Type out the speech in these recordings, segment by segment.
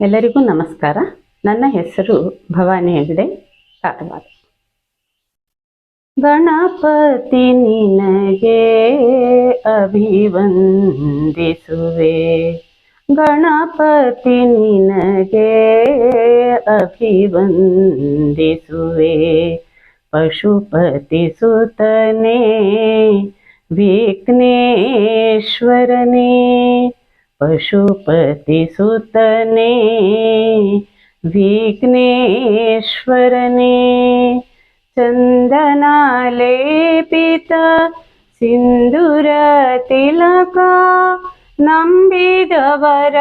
ಎಲ್ಲರಿಗೂ ನಮಸ್ಕಾರ. ನನ್ನ ಹೆಸರು ಭವಾನಿ ಹೆಗಡೆ. ಕಾರವಾರ ಗಣಪತಿ ನಿನಗೆ ಅಭಿವಂದಿಸುವೆ. ಗಣಪತಿ ನಿನಗೆ ಅಭಿವಂದಿಸುವೆ. ಪಶುಪತಿ ಸುತನೇ, ವಿಘ್ನೇಶ್ವರನೇ ಪಶುಪತಿ ಸುತನೆ ವಿಘ್ನೇಶ್ವರನೇ ಚಂದನಾಲೇಪಿತ ಸಿಂಧುರ ತಿಲಕ ನಂಬಿದವರ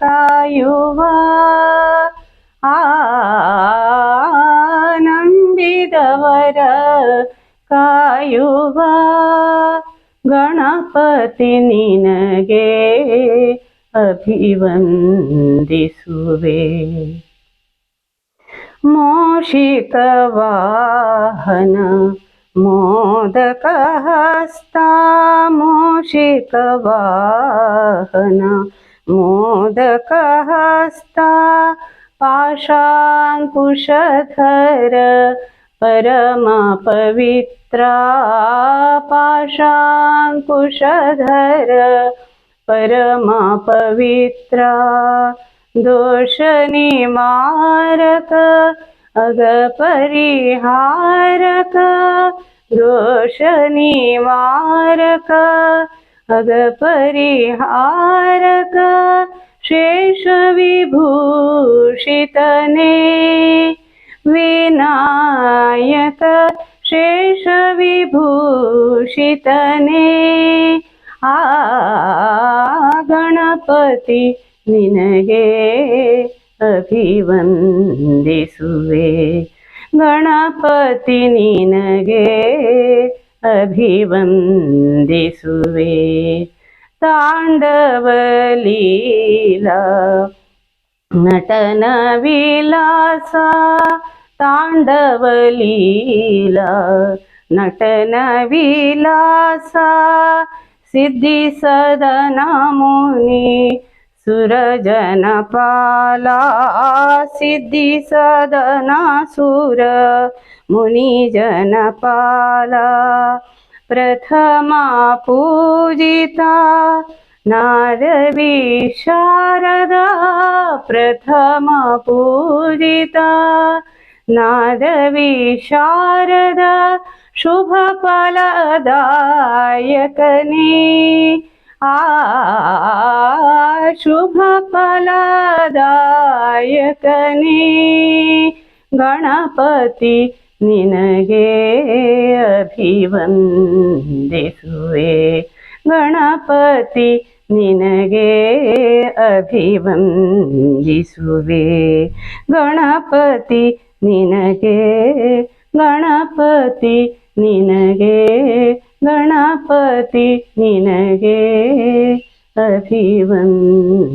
ಕಾಯುವ ಆ ನಂಬಿದವರ ಕಾಯುವ ಗಣಪತಿ ನಿನಗೆ ಅಭಿವಂದಿಸುವೆ. ಮೋಷಿಕವಾಹನ ಮೋದಕ ಹಸ್ತ ಮೋಷಿಕವಾಹನ ಮೋದಕ ಹಸ್ತ ಪಾಶಾಂಕುಶಧರ ಪರಮ पाशाङ्कुशधर परमा पवित्रा दोषनि मारक अग परिहारक शेषविभूषितने विनायक ದೋಷ ನಿವಾರಕ ಅಗ ಪರಿಹಾರಕ ಶೇಷ ವಿಭೂಷಿತನೇ ವಿನಾಯಕ ಶೇಷ ವಿಭೂಷಿತನೇ ಆ ಗಣಪತಿ ನಿನಗೆ ಅಭಿವಂದಿಸುವೆ ಗಣಪತಿ ನಿನಗೆ ಅಭಿವಂದಿಸುವೆ ತಾಂಡವ ಲೀಲಾ ನಟನ ವಿಲಾಸ तांडवलीला नटन विलासा सिद्धी सदना मुनी सुरजन पाला सिद्धी सदना सुर मुनी जनपाला प्रथमा पूजिता नारवी शारदा प्रथमा पूजिता ನಾದವಿ ಶಾರದ ಶುಭ ಫಲದಾಯಕನೇ. ಆ ಶುಭ ಫಲದಾಯಕನೇ. ಗಣಪತಿ ನಿನಗೆ ಅಭಿವಂದಿಸುವೆ. ಗಣಪತಿ ನಿನಗೆ ಅಭಿವಂದಿಸುವೆ. ಗಣಪತಿ ನಿನಗೆ ಗಣಪತಿ ನಿನಗೆ ಗಣಪತಿ ನಿನಗೆ ಅಭಿವಂದಿಸುವೆ